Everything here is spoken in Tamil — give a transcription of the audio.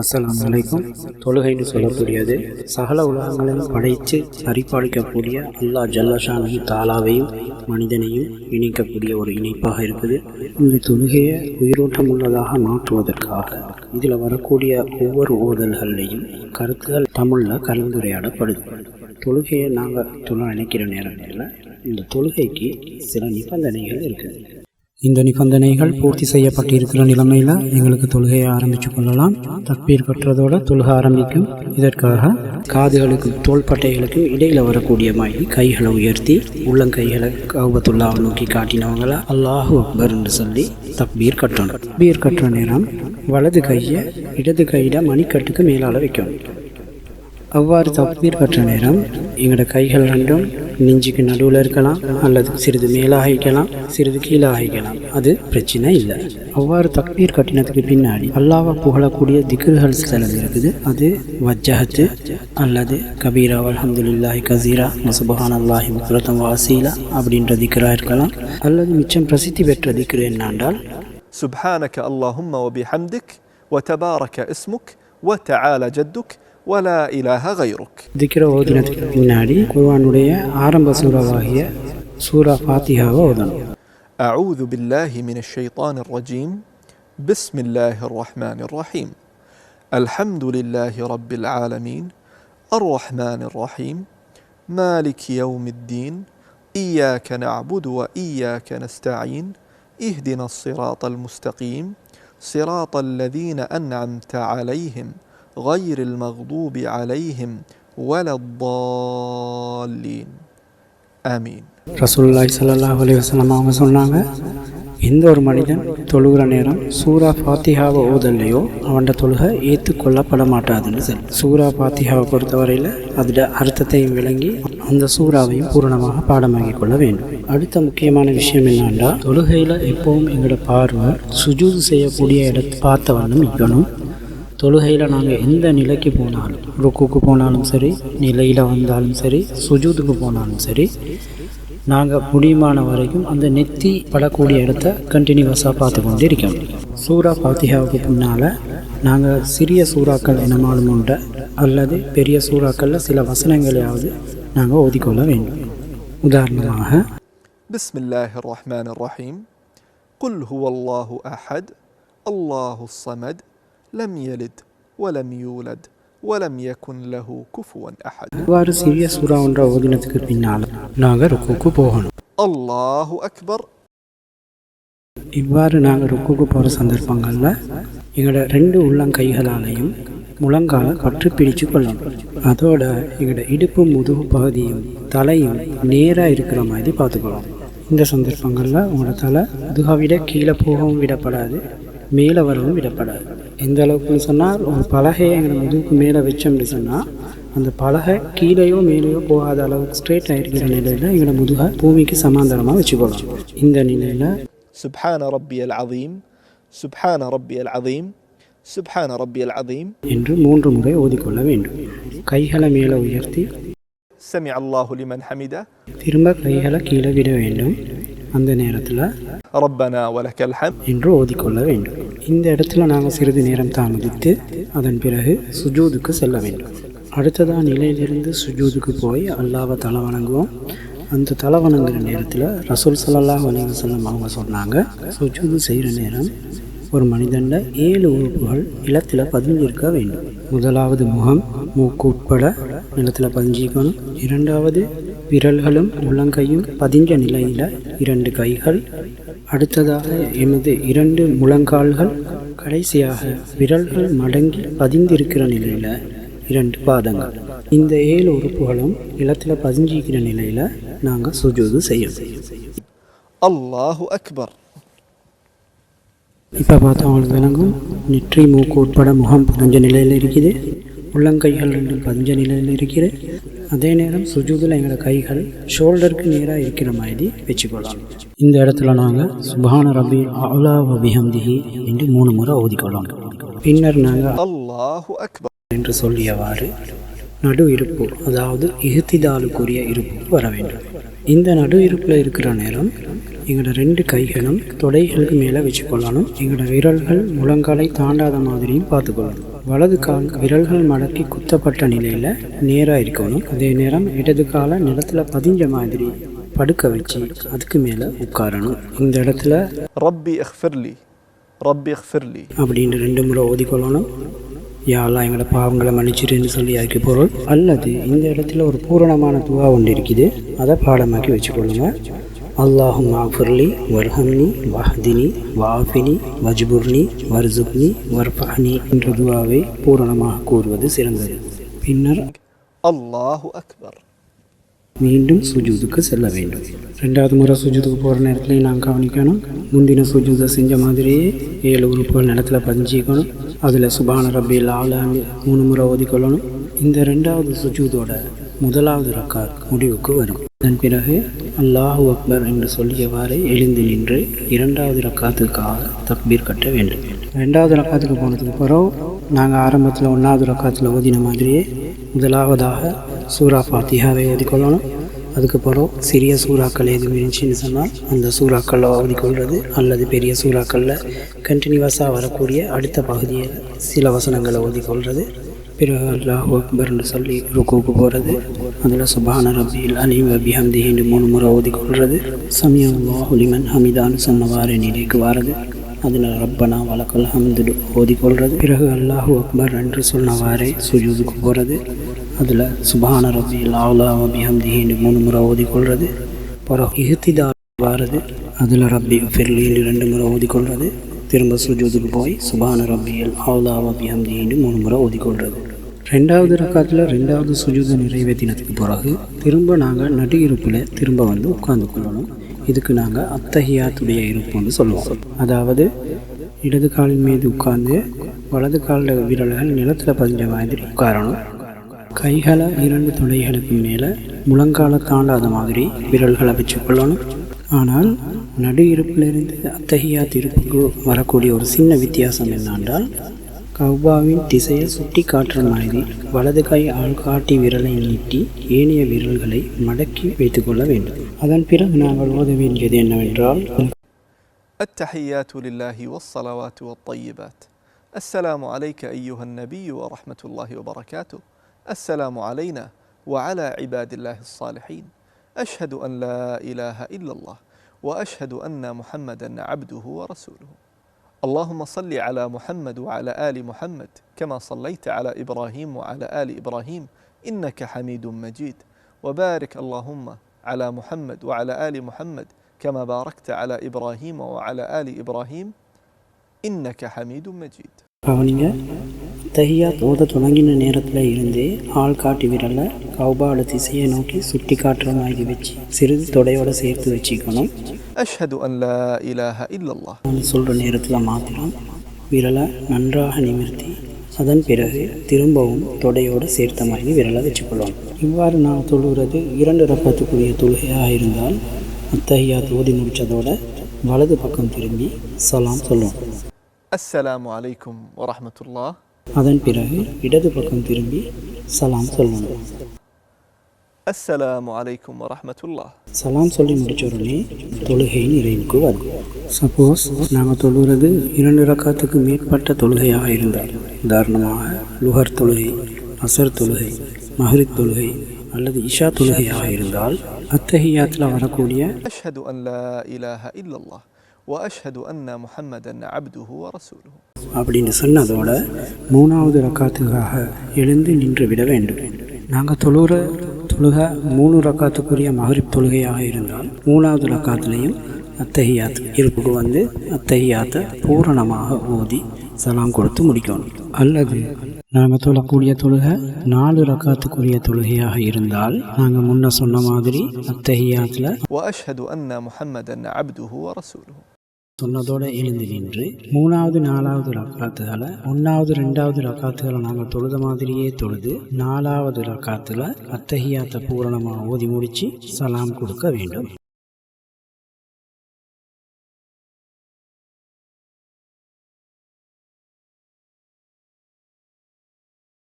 அஸ்லாம் வலைக்கும் தொழுகைன்னு சொல்லக்கூடியது. சகல உலகங்களையும் படைத்து சரிபாலிக்கக்கூடிய அல்லா ஜல்லஷானு தாலாவையும் மனிதனையும் இணைக்கக்கூடிய ஒரு இணைப்பாக இருக்குது. இந்த தொழுகையை உயிரோட்டம் உள்ளதாக மாற்றுவதற்காக இதில் வரக்கூடிய ஒவ்வொரு ஓதல்கள்லையும் கருத்துகள் தமிழில் கலந்துரையாடப்படுது. தொழுகையை நாங்கள் தொழ நினைக்கிற நேரங்களில் இந்த தொழுகைக்கு சில நிபந்தனைகள் இருக்குது. இந்த நிபந்தனைகள் பூர்த்தி செய்யப்பட்டிருக்கிற நிலைமையில் எங்களுக்கு தொழுகையை ஆரம்பித்து கொள்ளலாம். தப்பீர் கட்டுறதோட தொழுகை ஆரம்பிக்கும். இதற்காக காதுகளுக்கும் தோள்பட்டைகளுக்கும் இடையில வரக்கூடிய மாதிரி கைகளை உயர்த்தி உள்ளங்கைகளை கௌபத்துல்லாவை நோக்கி காட்டினவங்கள அல்லாஹு அக்பர்னு சொல்லி தப்பீர் கட்டணும். தப்பீர் கட்டுற நேரம் வலது கையை இடது கையிட மணிக்கட்டுக்கு மேலால் வைக்கணும். அவ்வாறு தப்பீர் கட்டுற நேரம் எங்களோட கைகள் ரெண்டும் நெஞ்சுக்கு நடுவில் இருக்கலாம் அல்லது சிறிது மேலாக வைக்கலாம் சிறிது கீழாக வைக்கலாம் அது பிரச்சனை இல்லை அவ்வாறு தக்பீர் கட்டினதுக்கு பின்னாடி அல்லாவை புகழக்கூடிய திக்ருகள் சிலது இருக்குது அது வஜ்ஜஹத்து அல்லது கபீரா அல்ஹம்துலில்லாஹி கசீரா மசுபஹான் அல்லாஹி முக்ரதம் வாசீலா அப்படின்ற திக்ரா இருக்கலாம் அல்லது மிச்சம் பிரசித்தி பெற்ற திக்ரு என்னாண்டால் سبحانك اللهم وبحمدك وتبارك اسمك وتعالى جدك ولا إله غيرك திக்ர ஓதினதுக்கு பின்னாடி குர்ஆனுடைய ஆரம்ப சூறாவாகிய சூரா ஃபாத்திஹாவை ஓதணும் أعوذ بالله من الشيطان الرجيم بسم الله الرحمن الرحيم الحمد لله رب العالمين الرحمن الرحيم مالك يوم الدين إياك نعبد وإياك نستعين اهدنا الصراط المستقيم صراط الذين أنعمت عليهم غير المغضوب عليهم ولا الضالين آمين ரசூலுல்லாஹி ஸல்லல்லாஹு அலைஹி வஸல்லம் அவங்க சொன்னாங்க எந்த ஒரு மனிதன் தொழுகிற நேரம் சூரா ஃபாத்திஹாவை ஓதல்லையோ அவன்ட தொழுகை ஏற்றுக்கொள்ளப்பட மாட்டாதுன்னு சொல்லி சூரா ஃபாத்திஹாவை பொறுத்தவரையில் அதோட அர்த்தத்தையும் விளங்கி அந்த சூறாவையும் பூரணமாக பாடமாக்கிக் கொள்ள வேண்டும் அடுத்த முக்கியமான விஷயம் என்னன்னா தொழுகையில் எப்பவும் எங்களோட பார்வை சுஜூது செய்யக்கூடிய இடத்தை பார்த்த வண்ணம் நிற்கணும் தொழுகையில் நாங்கள் எந்த நிலைக்கு போனாலும் ருக்குக்கு போனாலும் சரி நிலையில் வந்தாலும் சரி சுஜூத்துக்கு போனாலும் சரி நாங்கள் முடியுமான வரைக்கும் அந்த நெத்தி படக்கூடிய இடத்த கண்டினியூவஸாக பார்த்து கொண்டு இருக்கோம் சூரா பாத்திகாவுக்கு பின்னால் நாங்கள் சிறிய சூறாக்கள் இனமாலும் உண்டு அல்லது பெரிய சூறாக்களில் சில வசனங்களையாவது நாங்கள் ஓதிக்கொள்ள வேண்டும். உதாரணமாக பிஸ்மில்லாஹ் ரஹ்மான் ரஹீம் குல் ஹுவல்லாஹு அஹத் அல்லாஹு சமத் لم يلد ولم يولد ولم يكن له كفوا احد இவ்வாறு சிறிய சூறா ஒன்றை ஓதினத்துக்கு பின்னால் நாங்கள் ருக்குக்கு போகணும் الله اكبر இவ்வாறு நாங்கள் ருக்குக்கு போகிற சந்தர்ப்பங்களில் எங்களோட ரெண்டு உள்ளங்கைகளாலையும் முழங்கால பற்று பிடிச்சு கொள்ளணும் அதோட எங்களோட இடுப்பு முதுகு பகுதியும் தலையும் நேராக இருக்கிற மாதிரி பார்த்துக்கலாம் இந்த சந்தர்ப்பங்களில் உங்களோட தலை முதுகை விட கீழே போகவும் விடப்படாது மேலே வரவும் விடப்படாது. எந்த அளவுக்குன்னு சொன்னால் ஒரு பலகையை எங்களை முதுகுக்கு மேலே வச்சோம் அப்படின்னு சொன்னால் அந்த பலகை கீழேயோ மேலேயோ போகாத அளவுக்கு ஸ்ட்ரெயிட் ஆகிருக்கிற நிலையில் எங்களோட முதுகை பூமிக்கு சமாந்தரமாக வச்சுக்கொள்ளலாம் இந்த நிலையில் சுப்ஹான ரப்பியல் அதையும் சுப்ஹான ரப்பியல் அதையும் சுப்ஹான ரப்பியல் அதையும் என்று மூன்று முறை ஓதிக்கொள்ள வேண்டும். கைகளை மேலே உயர்த்தி சமி அல்லாஹுலிமன் ஹமிதா திரும்ப கைகளை கீழே விட வேண்டும். அந்த நேரத்தில் ரப்பனா வலக்கல் என்று ஓதிக்கொள்ள வேண்டும். இந்த இடத்துல நாங்கள் சிறிது நேரம் தாமதித்து அதன் பிறகு சுஜூதுக்கு செல்ல வேண்டும். அடுத்ததாக நிலையிலிருந்து சுஜூதுக்கு போய் அல்லாவை தலை வணங்குவோம். அந்த தலை வணங்குற நேரத்தில் ரசூல் சல்லாஹ் அலிவசல்லம் அவங்க சொன்னாங்க சுஜூது செய்கிற நேரம் ஒரு மனிதனில் ஏழு உறுப்புகள் நிலத்தில் பதிஞ்சிருக்க வேண்டும். முதலாவது முகம் மூக்கு உட்பட நிலத்தில் பதிஞ்சிக்கணும் இரண்டாவது விரல்களும் முழங்கையும் பதிஞ்ச நிலையில் இரண்டு கைகள் அடுத்ததாக எமது இரண்டு முழங்கால்கள் கடைசியாக விரல்கள் மடங்கி பதிந்திருக்கிற நிலையில் இரண்டு பாதங்கள். இந்த ஏழு உறுப்புகளும் இடத்துல பதிஞ்சிக்கிற நிலையில் நாங்கள் சுஜூது செய்யணும். அல்லாஹு அக்பர். இப்போ பார்த்தா விளங்கும். நெற்றி மூக்கு உட்பட முகம் பதிஞ்ச நிலையில் இருக்குது. உள்ளங்கைகள் ரெண்டும் பதிஞ்ச நிலையில் இருக்குது. அதே நேரம் சுஜூதில் எங்களோட கைகள் ஷோல்டருக்கு நேராக இருக்கிற மாதிரி வச்சுக்கொள்ளலாம். இந்த இடத்துல நாங்கள் சுபான ரபி அவுலா வபிஹம்திஹி என்று மூணு முறை ஓதிக்கொள்ளலாம். பின்னர் நாங்கள் அல்லாஹு அக்பர் என்று சொல்லியவாறு நடு இருப்பு அதாவது இகுத்திதாலுக்குரிய இருப்பு வர வேண்டும். இந்த நடு இருப்பில் இருக்கிற நேரம் எங்களோட ரெண்டு கைகளும் தொடைகளுக்கு மேலே வச்சுக்கொள்ளணும். எங்களோட விரல்கள் முழங்காலை தாண்டாத மாதிரியும் பார்த்துக்கொள்ளணும். வலது கால் விரல்கள் மடக்கி குத்தப்பட்ட நிலையில் நேராக இருக்கணும். அதே நேரம் இடது காலை நிலத்தில் பதிஞ்ச மாதிரி படுக்க வச்சு அதுக்கு மேலே உட்காரணும். இந்த இடத்துல ரப்பி அஹ்ஃபிர்லி ரப்பி அஹ்ஃபிர்லி அப்படின்னு ரெண்டு முறை ஓதிக்கொள்ளணும் யாரெல்லாம் எங்களை பாவங்களை மன்னிச்சிருன்னு சொல்லி அதுக்கு பொருள்? அல்லது இந்த இடத்துல ஒரு பூரணமான துவா ஒன்று இருக்குது. அதை பாடமாக்கி வச்சுக்கொள்ளுங்கள் அல்லாஹும் ஆஃபுர்லி வர்ஹம்னி வஹதினி வாஃபினி வஜ்புர்னி வர்சுப்னி வர்ஃபஹ்னி என்ற துவாவை பூரணமாக கூறுவது சிறந்தது. பின்னர் அல்லாஹு அக்பர் மீண்டும் சுஜூதுக்கு செல்ல வேண்டும். ரெண்டாவது முறை சுஜூதுக்கு போகிற நேரத்தில் நாம் கவனிக்கணும் முந்தின சுஜூதை செஞ்ச மாதிரியே ஏழு உறுப்புகள் நிலத்தில் பதிஞ்சிக்கணும் அதில் சுபான ரப்பி லாலாண்டு மூணு முறை ஓதிக்கொள்ளணும். இந்த ரெண்டாவது சுஜூதோட முதலாவது ரக்கா முடிவுக்கு வரும் அதன் பிறகு அல்லாஹு அக்பர் என்று சொல்லியவாறு எழுந்து நின்று இரண்டாவது ரக்காத்துக்காக தக்பீர் கட்ட வேண்டும். ரெண்டாவது ரக்காத்துக்கு போனதுக்கு பிறகு நாங்கள் ஆரம்பத்தில் ஒன்றாவது ரக்காத்தில் ஓதின மாதிரியே முதலாவதாக சூரா ஃபாத்திஹாவை ஓதிக்கொள்ளணும் அதுக்கப்புறம் சிறிய சூறாக்கள் எதுவும் இருந்துச்சுன்னு சொன்னால் அந்த சூறாக்களை ஓதிக்கொள்வது அல்லது பெரிய சூறாக்களில் கண்டினியூவஸாக வரக்கூடிய அடுத்த பகுதியை சில வசனங்களை ஓதிக்கொள்வது பிறகு அல்லாஹ் அக்பர்னு சொல்லி ருக்குவுக்கு போகிறது அதில் சுபான ரபியில் அலீம் என்று மூணு முறை ஓதிக்கொள்வது சமயம் ஹுலிமன் ஹமிதான்னு சொன்னவாறு நிலைக்கு வாரது. அதில் ரப்பனா வழக்கல் ஹம்துடு ஓதிக்கொள்வது பிறகு அல்லாஹு அக்பர் என்று சொன்னவாறே சுஜூதுக்கு போகிறது அதில் சுபான ரபியில் ஹம்தி என்று மூணு முறை ஓதிக்கொள்வது பிறகு இஹ்திதா வாரது. அதில் ரப்பி ஃபிர்லின்னு ரெண்டு முறை ஓதிக்கொள்வது திரும்ப சுஜூதுக்கு போய் சுபான ரப்பியல் ஆலா என்று மூணு முறை ஓதிக்கொள்வது ரெண்டாவது ரக்காத்தில் ரெண்டாவது சுஜூத நிறைவேற்றினதுக்கு பிறகு திரும்ப நாங்கள் நடு இருப்பில் திரும்ப வந்து உட்கார்ந்து கொள்ளணும். இதுக்கு நாங்கள் அத்தகையாத்துடைய இருப்புன்னு சொல்லுவோம். அதாவது இடது காலின் மீது உட்கார்ந்து வலது கால விரல்கள் நிலத்தில் பதிஞ்ச மாதிரி உட்காரணும். கைகளை இரண்டு துளைகளுக்கு மேலே முழங்கால தாண்டாத மாதிரி விரல்களை வச்சுக்கொள்ளணும் ஆனால் நடு இருப்பிலிருந்து அத்தகையாத் இருப்புக்கு வரக்கூடிய ஒரு சின்ன வித்தியாசம் என்னென்றால் கௌபாவின் திசையை சுட்டி காட்டுற மாதிரி வலது கை ஆள்காட்டி விரலை நீட்டி ஏனைய விரல்களை மடக்கி வைத்துக்கொள்ள வேண்டும் அதன் பிறகு நாங்கள் ஓத வேண்டியது என்னவென்றால் التحيات لله والصلوات والطيبات السلام عليك أيها النبي ورحمة الله وبركاته السلام علينا وعلى عباد الله الصالحين أشهد أن لا إله إلا الله وأشهد أن محمدا عبده ورسوله اللهم صل على محمد وعلى آل محمد كما صليت على إبراهيم وعلى آل إبراهيم إنك حميد مجيد. وبارك اللهم على محمد وعلى آل محمد كما باركت على إبراهيم وعلى آل إبراهيم إنك حميد مجيد. அவனிங்க தஹியாத் ஓத தொடங்கின நேரத்தில் இருந்தே ஆள் காட்டி விரலை கௌபால திசையை நோக்கி சுட்டி காட்டுற மாதிரி வச்சு சிறிது தொடையோட சேர்த்து வச்சுக்கணும். அஷ்ஹது அல்லா இலாஹ இல்லல்லா சொல்கிற நேரத்தில் மாத்திரம் விரலை நன்றாக நிமிர்த்தி அதன் பிறகு திரும்பவும் தொடையோடு சேர்த்த மாதிரி விரலை வச்சுக்கொள்ளும் இவ்வாறு நான் தொழுகிறது இரண்டு ரப்பத்துக்குரிய தொழுகையாக இருந்தால் அத்தகையா தோதி முடித்ததோட வலது பக்கம் திரும்பி சலாம் சொல்லுவோம் அஸ்ஸலாமு அலைக்கும் வரமத்துல்லா அதன் பிறகு இடது பக்கம் திரும்பி சலாம் சொல்லணும் அஸ்ஸலாமு அலைக்கும் வரமத்துல்லா சலாம் சொல்லி முடிச்ச உடனே தொழுகை நிறைவுக்கு வருவோம் சப்போஸ் நாங்கள் தொழுகிறது இரண்டு ரக்காத்துக்கு மேற்பட்ட தொழுகையாக இருந்தால் உதாரணமாக லுகர் தொழுகை அசர் தொழுகை மஹரித் தொழுகை அல்லது இஷா தொழுகையாக இருந்தால் அத்தகையாத்தில் வரக்கூடிய அஷ்ஹது அல்லா இலாஹ இல்லல்லாஹ் الا الله واشهد ان محمدا عبده ورسوله அப்படின்னு சொன்னதோட மூணாவது ரக்காத்துக்காக எழுந்து நின்று விட வேண்டும் நாங்கள் தொழுகிற தொழுகை மூணு ரக்காத்துக்குரிய மகரிப் தொழுகையாக இருந்தால் மூணாவது ரக்காத்துலேயும் அத்தஹியாத் இருப்புக்கு வந்து அத்தஹியாத்தை பூரணமாக ஓதி சலாம் கொடுத்து முடிக்கணும் அல்லது நாங்கள் தொழக்கூடிய தொழுகை நாலு ரக்காத்துக்குரிய தொழுகையாக இருந்தால் நாங்கள் முன்ன சொன்ன மாதிரி அத்தகையாத்தில் சொன்னதோடு எழுந்து நின்று மூணாவது நாலாவது ரக்காத்துகளை ஒன்றாவது ரெண்டாவது ரக்காத்துகளை நாங்கள் தொழுத மாதிரியே தொழுது நாலாவது ரக்காத்தில் அத்தகையாத்த பூரணமாக ஓதி முடித்து சலாம் கொடுக்க வேண்டும்.